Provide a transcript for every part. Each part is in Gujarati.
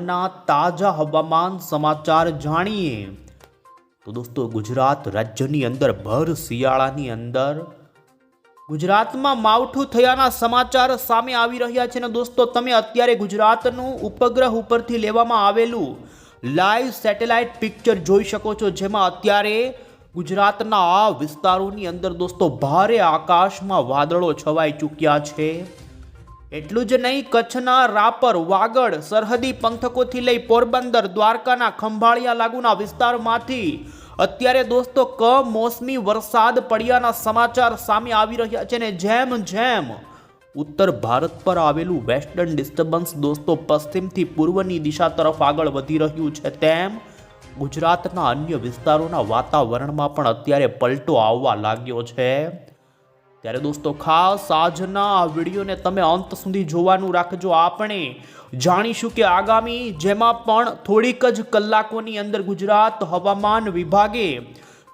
ના તાજા હવામાન સમાચાર જાણીએ. તો દોસ્તો, ગુજરાત રાજ્યની અંદર ભર શિયાળાની અંદર ગુજરાતમાં માવઠું થયાના સમાચાર સામે આવી રહ્યા છે ને દોસ્તો, તમે અત્યારે ગુજરાતનું ઉપગ્રહ ઉપરથી લેવામાં આવેલું લાઈવ સેટેલાઇટ પિક્ચર જોઈ શકો છો, જેમાં અત્યારે ગુજરાતના આ વિસ્તારોની અંદર દોસ્તો, ભારે આકાશમાં વાદળો છવાઈ ચૂક્યા છે. એટલું જ નહીં, કચ્છના રાપર, વાગડ, સરહદી પંથકોથી લઈ પોરબંદર, દ્વારકાના ખંભાળિયા લાગુના વિસ્તારમાંથી અત્યારે દોસ્તો કમોસમી વરસાદ પડ્યાના સમાચાર સામે આવી રહ્યા છે ને જેમ જેમ ઉત્તર ભારત પર આવેલું વેસ્ટર્ન ડિસ્ટર્બન્સ દોસ્તો પશ્ચિમથી પૂર્વની દિશા તરફ આગળ વધી રહ્યું છે, તેમ ગુજરાતના અન્ય વિસ્તારોના વાતાવરણમાં પણ અત્યારે પલટો આવવા લાગ્યો છે. ત્યારે દોસ્તો ખાસ આજના આ વિડીયોને તમે અંત સુધી જોવાનું રાખજો. આપણે જાણીશું કે આગામી જેમાં પણ થોડીક જ કલાકોની અંદર ગુજરાત હવામાન વિભાગે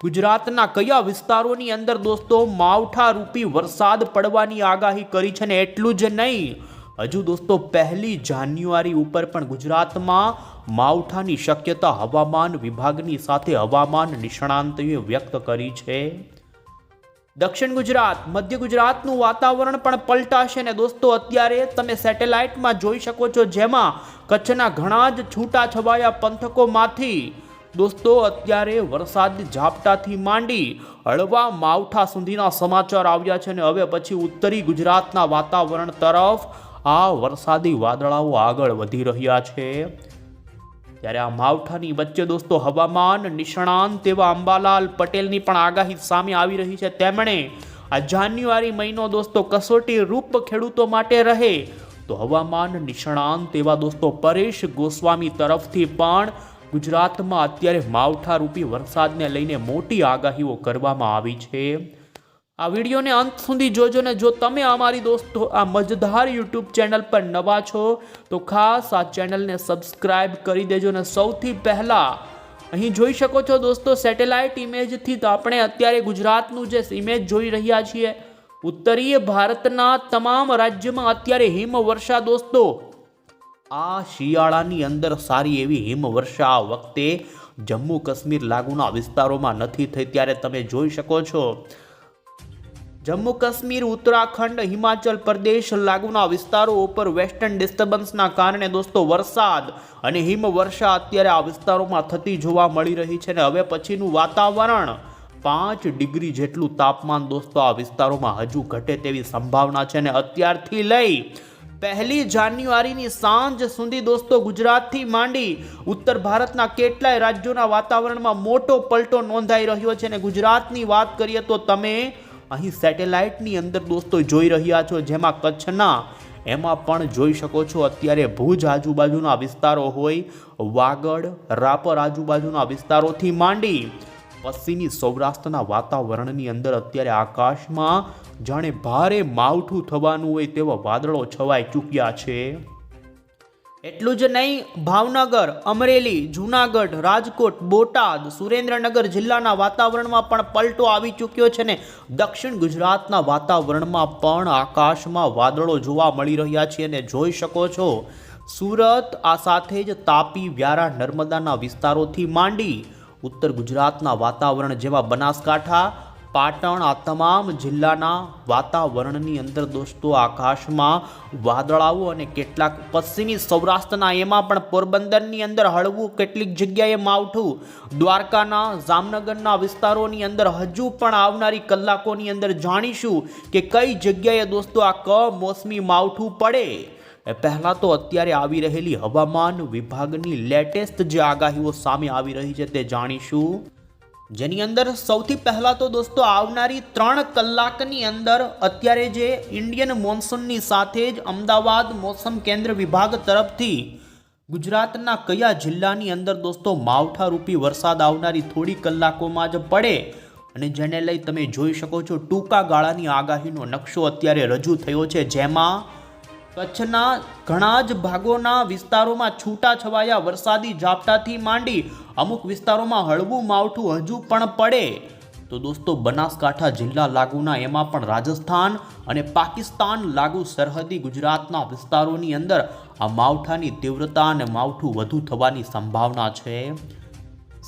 ગુજરાતના કયા વિસ્તારોની અંદર દોસ્તો માવઠા રૂપી વરસાદ પડવાની આગાહી કરી છે ને એટલું જ નહીં, હજુ દોસ્તો પહેલી જાન્યુઆરી ઉપર પણ ગુજરાતમાં માવઠાની શક્યતા હવામાન વિભાગની સાથે હવામાન નિષ્ણાંતોએ વ્યક્ત કરી છે. દક્ષિણ ગુજરાત, મધ્ય ગુજરાતનું વાતાવરણ પણ પલટાશે ને દોસ્તો, અત્યારે તમે સેટેલાઇટમાં જોઈ શકો છો જેમાં કચ્છના ઘણા જ છૂટા છવાયા પંથકોમાંથી દોસ્તો, અત્યારે વરસાદની ઝાપટાથી માંડી હળવા માવઠા સુધીના સમાચાર આવ્યા છે ને હવે પછી ઉત્તરી ગુજરાતના વાતાવરણ તરફ આ વરસાદી વાદળાઓ આગળ વધી રહ્યા છે. ત્યારે આ માવઠાની વચ્ચે દોસ્તો હવામાન, નિષ્ણાંત એવા અંબાલાલ પટેલની પણ આગાહી સામે આવી રહી છે. તેમણે આ જાન્યુઆરી મહિનો દોસ્તો કસોટી રૂપ ખેડૂતો માટે રહે તો હવામાન, નિષ્ણાંત એવા દોસ્તો પરેશ ગોસ્વામી તરફથી પણ ગુજરાતમાં અત્યારે માવઠા રૂપી વરસાદને લઈને મોટી આગાહીઓ કરવામાં આવી છે. આ વિડીયોને અંત સુધી જોજો ને જો તમે અમારી દોસ્તો આ મજધાર યુટ્યુબ ચેનલ પર નવા છો, તો ખાસ આ ચેનલને સબસ્ક્રાઇબ કરી દેજો ને સૌથી પહેલાં. અહીં જોઈ શકો છો દોસ્તો સેટેલાઇટ ઇમેજથી તો આપણે અત્યારે ગુજરાતનું જે ઇમેજ જોઈ રહ્યા છીએ, ઉત્તરીય ભારતના તમામ રાજ્યમાં અત્યારે હિમવર્ષા દોસ્તો. આ શિયાળાની અંદર સારી એવી હિમવર્ષા આ વખતે જમ્મુ કાશ્મીર લાગુના વિસ્તારોમાં નથી થઈ, ત્યારે તમે જોઈ શકો છો જમ્મુ કાશ્મીર, ઉત્તરાખંડ, હિમાચલ પ્રદેશ લાગુના વિસ્તારો ઉપર વેસ્ટર્ન ડિસ્ટર્બન્સના કારણે દોસ્તો વરસાદ અને હિમવર્ષા અત્યારે આ વિસ્તારોમાં થતી જોવા મળી રહી છે ને હવે પછીનું વાતાવરણ પાંચ ડિગ્રી જેટલું તાપમાન દોસ્તો આ વિસ્તારોમાં હજુ ઘટે તેવી સંભાવના છે ને અત્યારથી લઈ પહેલી જાન્યુઆરીની સાંજ સુધી દોસ્તો ગુજરાતથી માંડી ઉત્તર ભારતના કેટલાય રાજ્યોના વાતાવરણમાં મોટો પલટો નોંધાઈ રહ્યો છે ને ગુજરાતની વાત કરીએ તો તમે અહીં સેટેલાઇટની અંદર દોસ્તો જોઈ રહ્યા છો જેમાં કચ્છના, એમાં પણ જોઈ શકો છો અત્યારે ભુજ આજુબાજુના વિસ્તારો હોય, વાગડ, રાપર આજુબાજુના વિસ્તારોથી માંડી, પશ્ચિમી સૌરાષ્ટ્રના વાતાવરણની અંદર અત્યારે આકાશમાં જાણે ભારે માવઠું થવાનું હોય તેવા વાદળો છવાઈ ચૂક્યા છે. એટલું જ નહીં, ભાવનગર, અમરેલી, જૂનાગઢ, રાજકોટ, બોટાદ, સુરેન્દ્રનગર જિલ્લાના વાતાવરણમાં પણ પલટો આવી ચૂક્યો છે ને દક્ષિણ ગુજરાતના વાતાવરણમાં પણ આકાશમાં વાદળો જોવા મળી રહ્યા છે અને જોઈ શકો છો. સુરત આ સાથે જ તાપી, વ્યારા, નર્મદાના વિસ્તારોથી માંડી ઉત્તર ગુજરાતના વાતાવરણ જેવા બનાસકાંઠા પાટણ આ તમામ જિલ્લાના વાતાવરણની અંદર દોસ્તો આકાશમાં વાદળાઓ અને કેટલાક પશ્ચિમી સૌરાષ્ટ્રના એમાં પણ પોરબંદરની અંદર હળવું કેટલીક જગ્યાએ માવઠું. દ્વારકાના, જામનગરના વિસ્તારોની અંદર હજુ પણ આવનારી કલાકોની અંદર જાણીશું કે કઈ જગ્યાએ દોસ્તો આ કમોસમી માવઠું પડે. પહેલાં તો અત્યારે આવી રહેલી હવામાન વિભાગની લેટેસ્ટ જે આગાહીઓ સામે આવી રહી છે તે જાણીશું. જેની અંદર સૌથી પહેલાં તો દોસ્તો આવનારી ત્રણ કલાકની અંદર અત્યારે જે ઇન્ડિયન મોન્સૂનની સાથે જ અમદાવાદ મોસમ કેન્દ્ર વિભાગ તરફથી ગુજરાતના કયા જિલ્લાની અંદર દોસ્તો માવઠારૂપી વરસાદ આવનારી થોડી કલાકોમાં જ પડે? અને જેને લઈ તમે જોઈ શકો છો ટૂંકા ગાળાની આગાહીનો નકશો અત્યારે રજૂ થયો છે, જેમાં કચ્છના ઘણા જ ભાગોના વિસ્તારોમાં છૂટા છવાયા વરસાદી ઝાપટાથી માંડી અમુક વિસ્તારોમાં હળવું માવઠું હજુ પણ પડે. તો દોસ્તો, બનાસકાંઠા જિલ્લા લાગુના એમાં પણ રાજસ્થાન અને પાકિસ્તાન લાગુ સરહદી ગુજરાતના વિસ્તારોની અંદર આ માવઠાની તીવ્રતા અને માવઠું વધુ થવાની સંભાવના છે.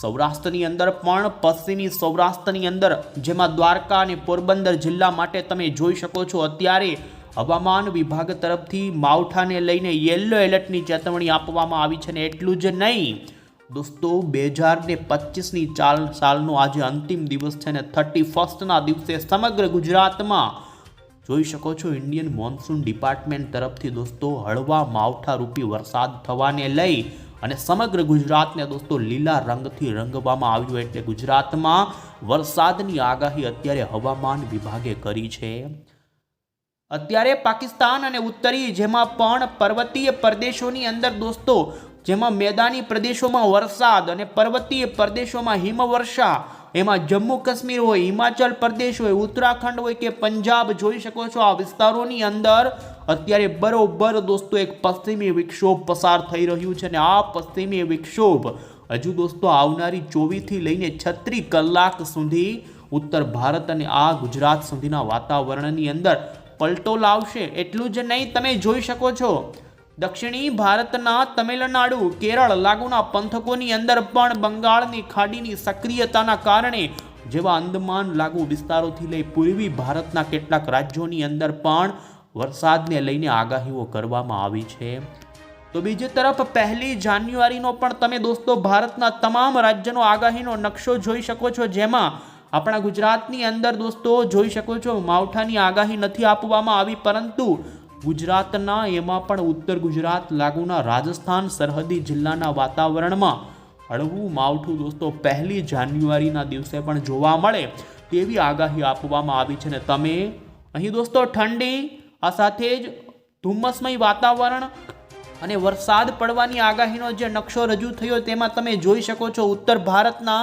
સૌરાષ્ટ્રની અંદર પણ, પશ્ચિમી સૌરાષ્ટ્રની અંદર જેમાં દ્વારકા અને પોરબંદર જિલ્લા માટે તમે જોઈ શકો છો, અત્યારે હવામાન વિભાગ તરફથી માવઠાને લઈને યલો એલર્ટની ચેતવણી આપવામાં આવી છે ને એટલું જ નહીં. દોસ્તો, બે હજાર ને પચીસની ચાલ સાલનો આજે અંતિમ દિવસ છે ને થર્ટી ફર્સ્ટના દિવસે સમગ્ર ગુજરાતમાં જોઈ શકો છો ઇન્ડિયન મોન્સૂન ડિપાર્ટમેન્ટ તરફથી દોસ્તો, હળવા માવઠા રૂપી વરસાદ થવાને લઈ અને સમગ્ર ગુજરાતને દોસ્તો લીલા રંગથી રંગવામાં આવ્યું એટલે ગુજરાતમાં વરસાદની આગાહી અત્યારે હવામાન વિભાગે કરી છે. અત્યારે પાકિસ્તાન અને ઉત્તરી જેમાં પણ પર્વતીય પ્રદેશોની અંદર દોસ્તો, જેમાં મેદાની પ્રદેશોમાં વરસાદ અને પર્વતીય પ્રદેશોમાં હિમવર્ષા, એમાં જમ્મુ કાશ્મીર હોય, હિમાચલ પ્રદેશ હોય, ઉત્તરાખંડ હોય કે પંજાબ જોઈ શકો છો આ વિસ્તારોની અંદર, અત્યારે બરોબર દોસ્તો એક પશ્ચિમી વિક્ષોભ પસાર થઈ રહ્યું છે અને આ પશ્ચિમી વિક્ષોભ હજુ દોસ્તો આવનારી ચોવીસથી લઈને છત્રીસ કલાક સુધી ઉત્તર ભારત અને આ ગુજરાત સુધીના વાતાવરણની અંદર પલટો લાવશે એટલું જ નહીં, તમે જોઈ શકો છો. દક્ષિણી ભારતના તમિલનાડુ, કેરળ લાગુના પંથકોની અંદર પણ બંગાળની ખાડીની સક્રિયતાના કારણે જેવા અંદમાન લાગુ વિસ્તારોથી લઈ પૂર્વી ભારતના કેટલાક રાજ્યોની અંદર પણ વરસાદને લઈને આગાહીઓ કરવામાં આવી છે. તો બીજી તરફ પહેલી જાન્યુઆરીનો પણ તમે દોસ્તો ભારતના તમામ રાજ્યનો આગાહીનો નકશો જોઈ શકો છો, જેમાં આપણા ગુજરાતની અંદર દોસ્તો જોઈ શકો છો, માવઠાની આગાહી નથી આપવામાં આવી, પરંતુ ગુજરાતના એમાં પણ ઉત્તર ગુજરાત લાગુના રાજસ્થાન સરહદી જિલ્લાના વાતાવરણમાં હળવું માવઠું દોસ્તો પહેલી જાન્યુઆરીના દિવસે પણ જોવા મળે તેવી આગાહી આપવામાં આવી છે. ને તમે અહીં દોસ્તો ઠંડી, આ સાથે જ ધુમ્મસમય વાતાવરણ અને વરસાદ પડવાની આગાહીનો જે નકશો રજૂ થયો તેમાં તમે જોઈ શકો છો, ઉત્તર ભારતના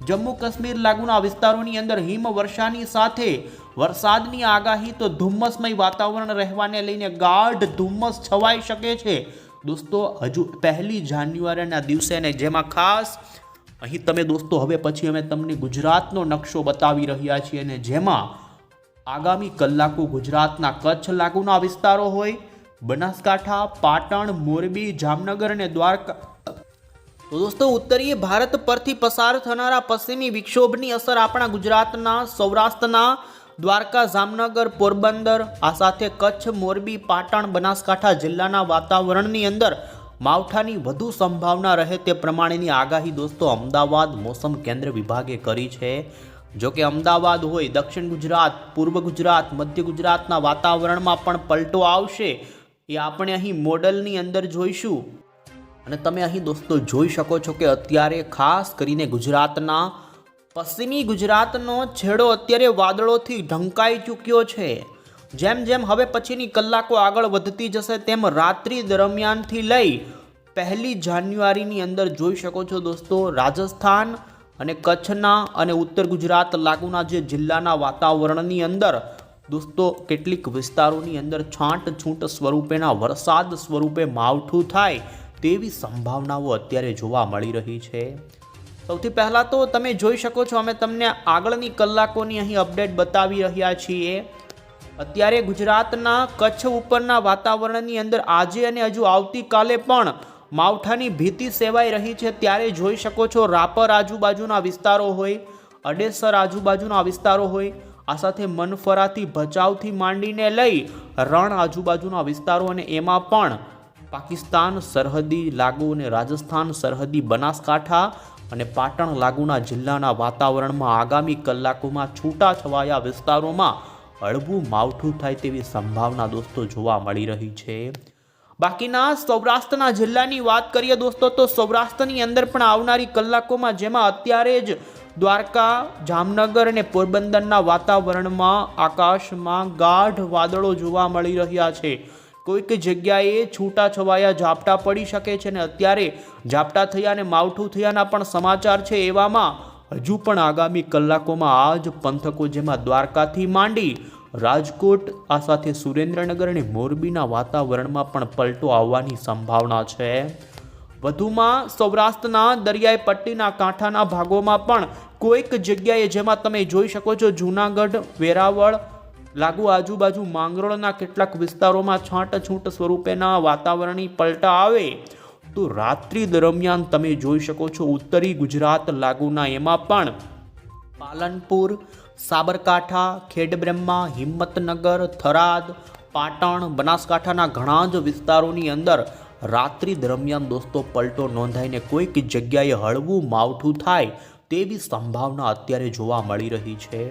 જમ્મુ કાશ્મીર લાગુના વિસ્તારોની અંદર હિમવર્ષાની સાથે વરસાદની આગાહી તો ધુમ્મસમય વાતાવરણ રહેવાને લઈને ગાઢ ધુમ્મસ છવાઈ શકે છે. દોસ્તો, હજુ પહેલી જાન્યુઆરીના દિવસે ને જેમાં ખાસ અહીં તમે દોસ્તો, હવે પછી અમે તમને ગુજરાતનો નકશો બતાવી રહ્યા છીએ અને જેમાં આગામી કલાકો ગુજરાતના કચ્છ લાગુના વિસ્તારો હોય, બનાસકાંઠા, પાટણ, મોરબી, જામનગર અને દ્વારકા તો દોસ્તો, ઉત્તરીય ભારત પરથી પસાર થનારા પશ્ચિમી વિક્ષોભની અસર આપણા ગુજરાતના, સૌરાષ્ટ્રના, દ્વારકા, જામનગર, પોરબંદર, આ સાથે કચ્છ, મોરબી, પાટણ, બનાસકાંઠા જિલ્લાના વાતાવરણની અંદર માવઠાની વધુ સંભાવના રહે તે પ્રમાણેની આગાહી દોસ્તો અમદાવાદ મોસમ કેન્દ્ર વિભાગે કરી છે. જો કે અમદાવાદ હોય, દક્ષિણ ગુજરાત, પૂર્વ ગુજરાત, મધ્ય ગુજરાતના વાતાવરણમાં પણ પલટો આવશે. એ આપણે અહીં મોડલની અંદર જોઈશું. અને તમે અહીં દોસ્તો જોઈ શકો છો કે અત્યારે ખાસ કરીને ગુજરાતના, પશ્ચિમી ગુજરાતનો છેડો અત્યારે વાદળોથી ઢંકાઈ ચૂક્યો છે. જેમ જેમ હવે પછીની કલાકો આગળ વધતી જશે તેમ રાત્રિ દરમિયાનથી લઈ પહેલી જાન્યુઆરીની અંદર જોઈ શકો છો દોસ્તો રાજસ્થાન અને કચ્છના અને ઉત્તર ગુજરાત લાગુના જે જિલ્લાના વાતાવરણની અંદર દોસ્તો કેટલીક વિસ્તારોની અંદર છાંટછૂંટ સ્વરૂપેના વરસાદ સ્વરૂપે માવઠું થાય તેવી સંભાવનાઓ અત્યારે જોવા મળી રહી છે. સૌથી પહેલાં તો તમે જોઈ શકો છો, અમે તમને આગળની કલાકોની અહીં અપડેટ બતાવી રહ્યા છીએ. અત્યારે ગુજરાતના કચ્છ ઉપરના વાતાવરણની અંદર આજે અને હજુ આવતીકાલે પણ માવઠાની ભીતિ સેવાઈ રહી છે. ત્યારે જોઈ શકો છો, રાપર આજુબાજુના વિસ્તારો હોય, અડેસર આજુબાજુના વિસ્તારો હોય, આ સાથે મનફરાથી ભચાઉથી માંડીને લઈ રણ આજુબાજુના વિસ્તારો અને એમાં પણ પાકિસ્તાન સરહદી લાગુ અને રાજસ્થાન સરહદી બનાસકાંઠા અને પાટણ લાગુના જિલ્લાના વાતાવરણમાં આગામી કલાકોમાં છૂટાછવાયા વિસ્તારોમાં હળવું માવઠું થાય તેવી સંભાવના દોસ્તો જોવા મળી રહી છે. બાકીના સૌરાષ્ટ્રના જિલ્લાની વાત કરીએ દોસ્તો, તો સૌરાષ્ટ્રની અંદર પણ આવનારી કલાકોમાં જેમાં અત્યારે જ દ્વારકા, જામનગર અને પોરબંદરના વાતાવરણમાં આકાશમાં ગાઢ વાદળો જોવા મળી રહ્યા છે. કોઈક જગ્યાએ છૂટાછવાયા ઝાપટા પડી શકે છે અને અત્યારે ઝાપટા થયા અને માવઠું થયાના પણ સમાચાર છે એવામાં. હજુ પણ આગામી કલાકોમાં આ જ પંથકો જેમાં દ્વારકાથી માંડી રાજકોટ, આ સાથે સુરેન્દ્રનગર અને મોરબીના વાતાવરણમાં પણ પલટો આવવાની સંભાવના છે. વધુમાં સૌરાષ્ટ્રના દરિયાઈ પટ્ટીના કાંઠાના ભાગોમાં પણ કોઈક જગ્યાએ જેમાં તમે જોઈ શકો છો જૂનાગઢ, વેરાવળ લાગુ આજુબાજુ માંગરોળના કેટલાક વિસ્તારોમાં છાંટછૂટ સ્વરૂપેના વાતાવરણની પલટા આવે તો રાત્રિ દરમિયાન તમે જોઈ શકો છો ઉત્તરી ગુજરાત લાગુના એમાં પણ પાલનપુર, સાબરકાંઠા, ખેડબ્રહ્મા, હિંમતનગર, થરાદ, પાટણ, બનાસકાંઠાના ઘણા જ વિસ્તારોની અંદર રાત્રિ દરમિયાન દોસ્તો પલટો નોંધાઈને કોઈક જગ્યાએ હળવું માવઠું થાય તેવી સંભાવના અત્યારે જોવા મળી રહી છે.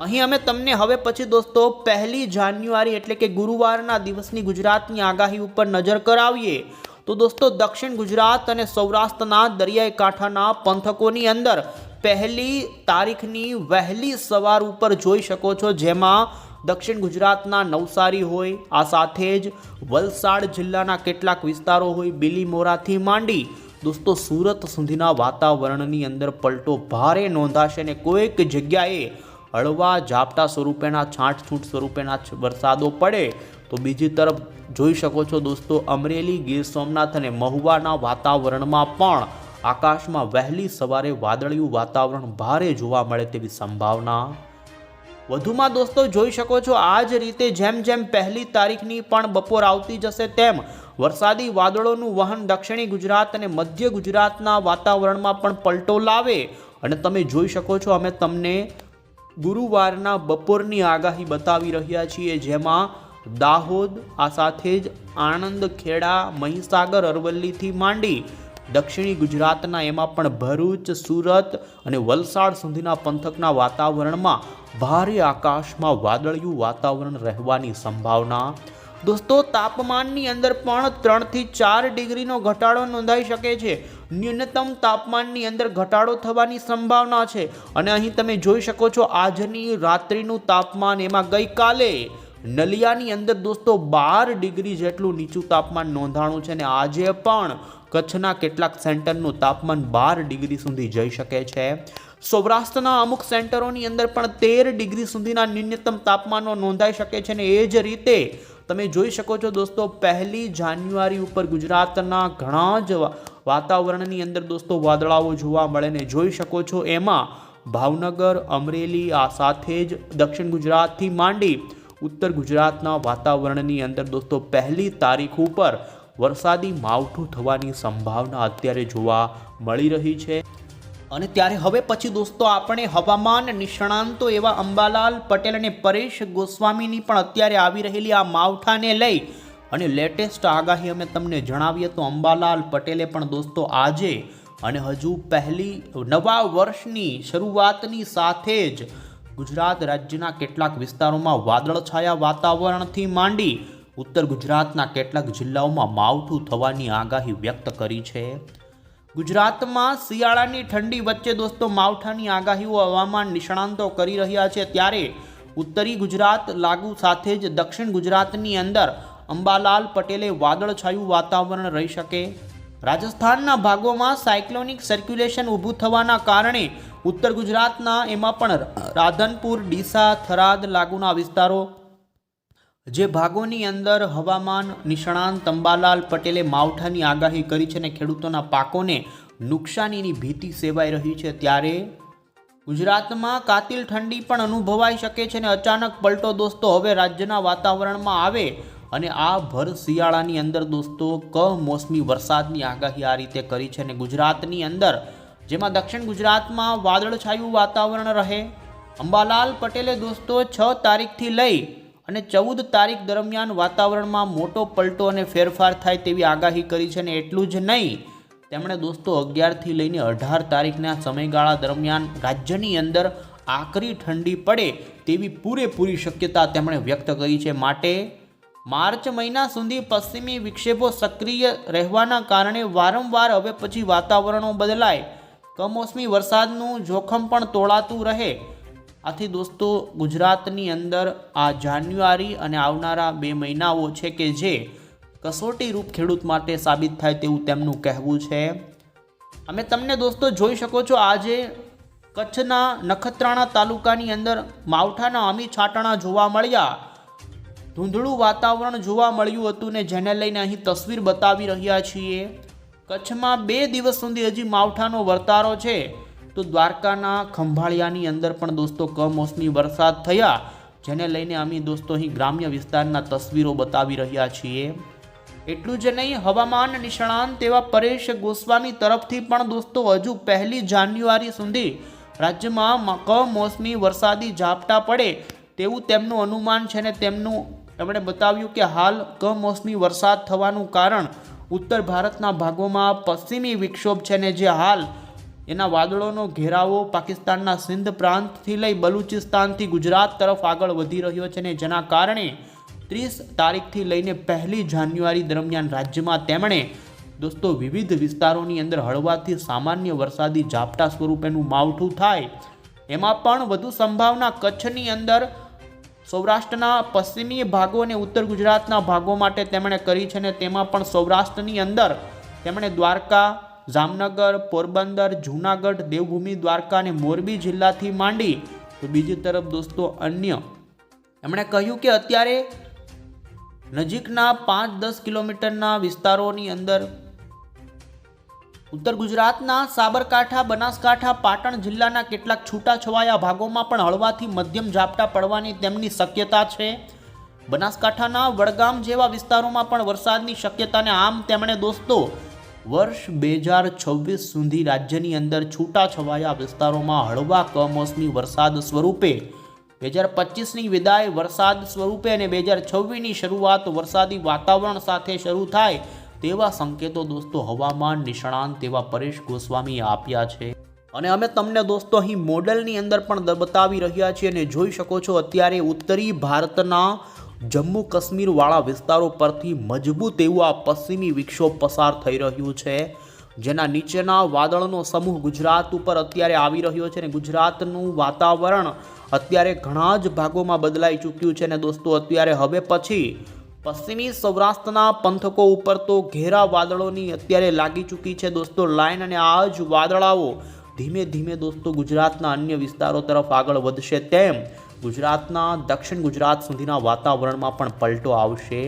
અહીં અમે તમને હવે પછી દોસ્તો પહેલી જાન્યુઆરી એટલે કે ગુરુવારના દિવસની ગુજરાતની આગાહી ઉપર નજર કરાવીએ. તો દોસ્તો દક્ષિણ ગુજરાત અને સૌરાષ્ટ્રના દરિયાઈ કાંઠાના પંથકોની અંદર પહેલી તારીખની વહેલી સવાર ઉપર જોઈ શકો છો જેમાં દક્ષિણ ગુજરાતના નવસારી હોય, આ સાથે જ વલસાડ જિલ્લાના કેટલાક વિસ્તારો હોય બિલીમોરાથી માંડી. દોસ્તો સુરત સુધીના વાતાવરણની અંદર પલટો ભારે નોંધાશે અને કોઈક જગ્યાએ હળવા ઝાપટા સ્વરૂપેના, છાંટછૂટ સ્વરૂપેના વરસાદો પડે તો બીજી તરફ જોઈ શકો છો દોસ્તો, અમરેલી, ગીર સોમનાથ અને મહુવાના વાતાવરણમાં પણ આકાશમાં વહેલી સવારે વાદળિયું વાતાવરણ ભારે જોવા મળે તેવી સંભાવના. વધુમાં દોસ્તો જોઈ શકો છો આ જ રીતે જેમ જેમ પહેલી તારીખની પણ બપોર આવતી જશે તેમ વરસાદી વાદળોનું વહન દક્ષિણી ગુજરાત અને મધ્ય ગુજરાતના વાતાવરણમાં પણ પલટો લાવે. અને તમે જોઈ શકો છો અમે તમને ગુરુવારના બપોરની આગાહી બતાવી રહ્યા છીએ, જેમાં દાહોદ, આ સાથે જ આણંદ ખેડા મહીસાગર, અરવલ્લીથી માંડી દક્ષિણી ગુજરાતના એમાં પણ ભરૂચ, સુરત અને વલસાડ સુધીના પંથકના વાતાવરણમાં ભારે આકાશમાં વાદળિયું વાતાવરણ રહેવાની સંભાવના. દોસ્તો, તાપમાનની અંદર પણ ત્રણથી ચાર ડિગ્રીનો ઘટાડો નોંધાઈ શકે છે. ન્યૂનતમ તાપમાનની અંદર ઘટાડો થવાની સંભાવના છે. અને અહીં તમે જોઈ શકો છો, આજની રાત્રિનું તાપમાન એમાં ગઈકાલે નલિયાની અંદર દોસ્તો બાર ડિગ્રી જેટલું નીચું તાપમાન નોંધાણું છે અને આજે પણ કચ્છના કેટલાક સેન્ટરનું તાપમાન બાર ડિગ્રી સુધી જઈ શકે છે. સૌરાષ્ટ્રના અમુક સેન્ટરોની અંદર પણ તેર ડિગ્રી સુધીના ન્યૂનતમ તાપમાનો નોંધાઈ શકે છે અને એ જ રીતે તમે જોઈ શકો છો દોસ્તો, પહેલી જાન્યુઆરી ઉપર ગુજરાતના ઘણા જ વાતાવરણની અંદર દોસ્તો વાદળાઓ જોવા મળે ને જોઈ શકો છો. એમાં ભાવનગર, અમરેલી, આ સાથે જ દક્ષિણ ગુજરાતથી માંડી ઉત્તર ગુજરાતના વાતાવરણની અંદર દોસ્તો પહેલી તારીખ ઉપર વરસાદી માવઠું થવાની સંભાવના અત્યારે જોવા મળી રહી છે. અને ત્યારે હવે પછી દોસ્તો આપણે હવામાન નિષ્ણાંતો એવા અંબાલાલ પટેલ અને પરેશ ગોસ્વામીની પણ અત્યારે આવી રહેલી આ માવઠાને લઈ અને લેટેસ્ટ આગાહી અમે તમને જણાવીએ તો અંબાલાલ પટેલે પણ દોસ્તો આજે અને હજુ પહેલી નવા વર્ષની શરૂઆતની સાથે જ ગુજરાત રાજ્યના કેટલાક વિસ્તારોમાં વાદળછાયા વાતાવરણથી માંડી ઉત્તર ગુજરાતના કેટલાક જિલ્લાઓમાં માવઠું થવાની આગાહી વ્યક્ત કરી છે. ગુજરાતમાં શિયાળાની ઠંડી વચ્ચે દોસ્તો માવઠાની આગાહીઓ હવામાન નિષ્ણાંતો કરી રહ્યા છે. ત્યારે ઉત્તરી ગુજરાત લાગુ સાથે જ દક્ષિણ ગુજરાતની અંદર અંબાલાલ પટેલે વાદળછાયું વાતાવરણ રહી શકે. રાજસ્થાનના ભાગોમાં સાયક્લોનિક સર્ક્યુલેશન ઊભું થવાના કારણે ઉત્તર ગુજરાતના એમાં પણ રાધનપુર, ડીસા, થરાદ લાગુના વિસ્તારો. જે ભાગોની અંદર હવામાન નિષ્ણાંત અંબાલાલ પટેલે માવઠાની આગાહી કરી છે અને ખેડૂતોના પાકોને નુકસાનીની ભીતિ સેવાઈ રહી છે ત્યારે ગુજરાતમાં કાતિલ ઠંડી પણ અનુભવાઈ શકે છે અને અચાનક પલટો દોસ્તો હવે રાજ્યના વાતાવરણમાં આવે અને આ ભર શિયાળાની અંદર દોસ્તો, કમોસમી વરસાદની આગાહી આ રીતે કરી છે અને ગુજરાતની અંદર, જેમાં દક્ષિણ ગુજરાતમાં વાદળછાયું વાતાવરણ રહે. અંબાલાલ પટેલે દોસ્તો, છ તારીખથી લઈ અને ચૌદ તારીખ દરમિયાન વાતાવરણમાં મોટો પલટો અને ફેરફાર થાય તેવી આગાહી કરી છે અને એટલું જ નહીં, તેમણે દોસ્તો અગિયારથી લઈને અઢાર તારીખના સમયગાળા દરમિયાન રાજ્યની અંદર આકરી ઠંડી પડે તેવી પૂરેપૂરી શક્યતા તેમણે વ્યક્ત કરી છે. માટે માર્ચ મહિના સુધી પશ્ચિમી વિક્ષેપો સક્રિય રહેવાના કારણે વારંવાર હવે પછી વાતાવરણો બદલાય. કમોસમી વરસાદનું જોખમ પણ તોળાતું રહે. આથી દોસ્તો, ગુજરાતની અંદર આ જાન્યુઆરી અને આવનારા બે મહિનાઓ છે કે જે કસોટી રૂપ ખેડૂત માટે સાબિત થાય તેવું તેમનું કહેવું છે. અમે તમને દોસ્તો જોઈ શકો છો આજે કચ્છના નખત્રાણા તાલુકાની અંદર માવઠાના અમી છાંટણા જોવા મળ્યા. ધૂંધળું વાતાવરણ જોવા મળ્યું હતું ને જેને લઈને અહીં તસવીર બતાવી રહ્યા છીએ. કચ્છમાં બે દિવસ સુધી હજી માવઠાનો વર્તારો છે. તો દ્વારકાના ખંભાળિયાની અંદર પણ દોસ્તો કમોસમી વરસાદ થયા, જેને લઈને અમે દોસ્તો અહીં ગ્રામ્ય વિસ્તારના તસવીરો બતાવી રહ્યા છીએ. એટલું જ નહીં, હવામાન નિષ્ણાંત એવા પરેશ ગોસ્વામી તરફથી પણ દોસ્તો હજુ પહેલી જાન્યુઆરી સુધી રાજ્યમાં કમોસમી વરસાદી ઝાપટા પડે તેવું તેમનું અનુમાન છે ને તેમનું તેમણે બતાવ્યું કે હાલ કમોસમી વરસાદ થવાનું કારણ ઉત્તર ભારતના ભાગોમાં પશ્ચિમી વિક્ષોભ છે ને જે હાલ એના વાદળોનો ઘેરાવો પાકિસ્તાનના સિંધ પ્રાંતથી લઈ બલુચિસ્તાનથી ગુજરાત તરફ આગળ વધી રહ્યો છે ને જેના કારણે ત્રીસ તારીખથી લઈને પહેલી જાન્યુઆરી દરમિયાન રાજ્યમાં તેમણે, દોસ્તો, વિવિધ વિસ્તારોની અંદર હળવાથી સામાન્ય વરસાદી ઝાપટા સ્વરૂપેનું માવઠું થાય. એમાં પણ વધુ સંભાવના કચ્છની અંદર સૌરાષ્ટ્રના પશ્ચિમી ભાગો અને ઉત્તર ગુજરાતના ભાગો માટે તેમણે કરી છે ને તેમાં પણ સૌરાષ્ટ્રની અંદર તેમણે દ્વારકા, જામનગર, પોરબંદર, જૂનાગઢ, દેવભૂમિ, દ્વારકા અને મોરબી જિલ્લાથી માંડી. તો બીજી તરફ દોસ્તો અન્ય. એમણે કહ્યું કે અત્યારે નજીકના પાંચ દસ કિલોમીટરના વિસ્તારોની અંદર ઉત્તર ગુજરાતના સાબરકાંઠા, બનાસકાંઠા, પાટણ જિલ્લાના કેટલાક છૂટાછવાયા ભાગોમાં પણ હળવાથી મધ્યમ ઝાપટા પડવાની તેમની શક્યતા છે. બનાસકાંઠાના વડગામ જેવા વિસ્તારોમાં પણ વરસાદની શક્યતાને આમ તેમણે દોસ્તો, વર્ષ બે હજાર છવ્વીસ સુધી રાજ્યની અંદર છૂટાછવાયા વિસ્તારોમાં હળવા કમોસમી વરસાદ સ્વરૂપે, બે હજાર પચીસની વિદાય વરસાદ સ્વરૂપે અને બે હજાર છવ્વીસની શરૂઆત વરસાદી વાતાવરણ સાથે શરૂ થાય તેવા સંકેતો દોસ્તો હવામાન નિષ્ણાંત તેવા પરેશ ગોસ્વામીએ આપ્યા છે. અને અમે તમને દોસ્તો અહીં મોડલની અંદર પણ બતાવી રહ્યા છીએ અને જોઈ શકો છો અત્યારે ઉત્તરી ભારતના જમ્મુ કાશ્મીરવાળા વિસ્તારો પરથી મજબૂત એવું આ પશ્ચિમી વિક્ષોભ પસાર થઈ રહ્યું છે. જેના નીચેના વાદળનો સમૂહ ગુજરાત ઉપર અત્યારે આવી રહ્યો છે અને ગુજરાતનું વાતાવરણ અત્યારે ઘણા જ ભાગોમાં બદલાઈ ચૂક્યું છે અને દોસ્તો અત્યારે હવે પછી પશ્ચિમી સૌરાષ્ટ્રના પંથકો ઉપર તો ઘેરા વાદળોની અત્યારે લાગી ચૂકી છે દોસ્તો. લાઈન અને આ જ વાદળાઓ ધીમે ધીમે દોસ્તો ગુજરાતના અન્ય વિસ્તારો તરફ આગળ વધશે તેમ ગુજરાતના દક્ષિણ ગુજરાત સુધીના વાતાવરણમાં પણ પલટો આવશે.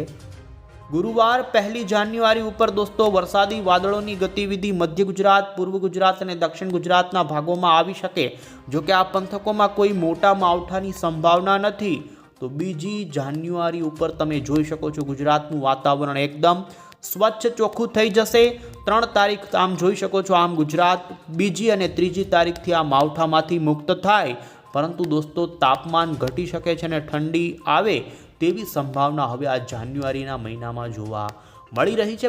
ગુરુવાર પહેલી જાન્યુઆરી ઉપર દોસ્તો વરસાદી વાદળોની ગતિવિધિ મધ્ય ગુજરાત, પૂર્વ ગુજરાત અને દક્ષિણ ગુજરાતના ભાગોમાં આવી શકે. જોકે આ પંથકોમાં કોઈ મોટા માવઠાની સંભાવના નથી. તો બીજી જાન્યુઆરી ઉપર તમે જોઈ શકો છો ગુજરાતનું વાતાવરણ એકદમ સ્વચ્છ ચોખ્ખું થઈ જશે. ત્રણ તારીખ આમ જોઈ શકો છો આમ ગુજરાત બીજી અને ત્રીજી તારીખથી આ માવઠામાંથી મુક્ત થાય. પરંતુ દોસ્તો, તાપમાન ઘટી શકે છે અને ઠંડી આવે તેવી સંભાવના હવે આ જાન્યુઆરીના મહિનામાં જોવા મળી રહી છે.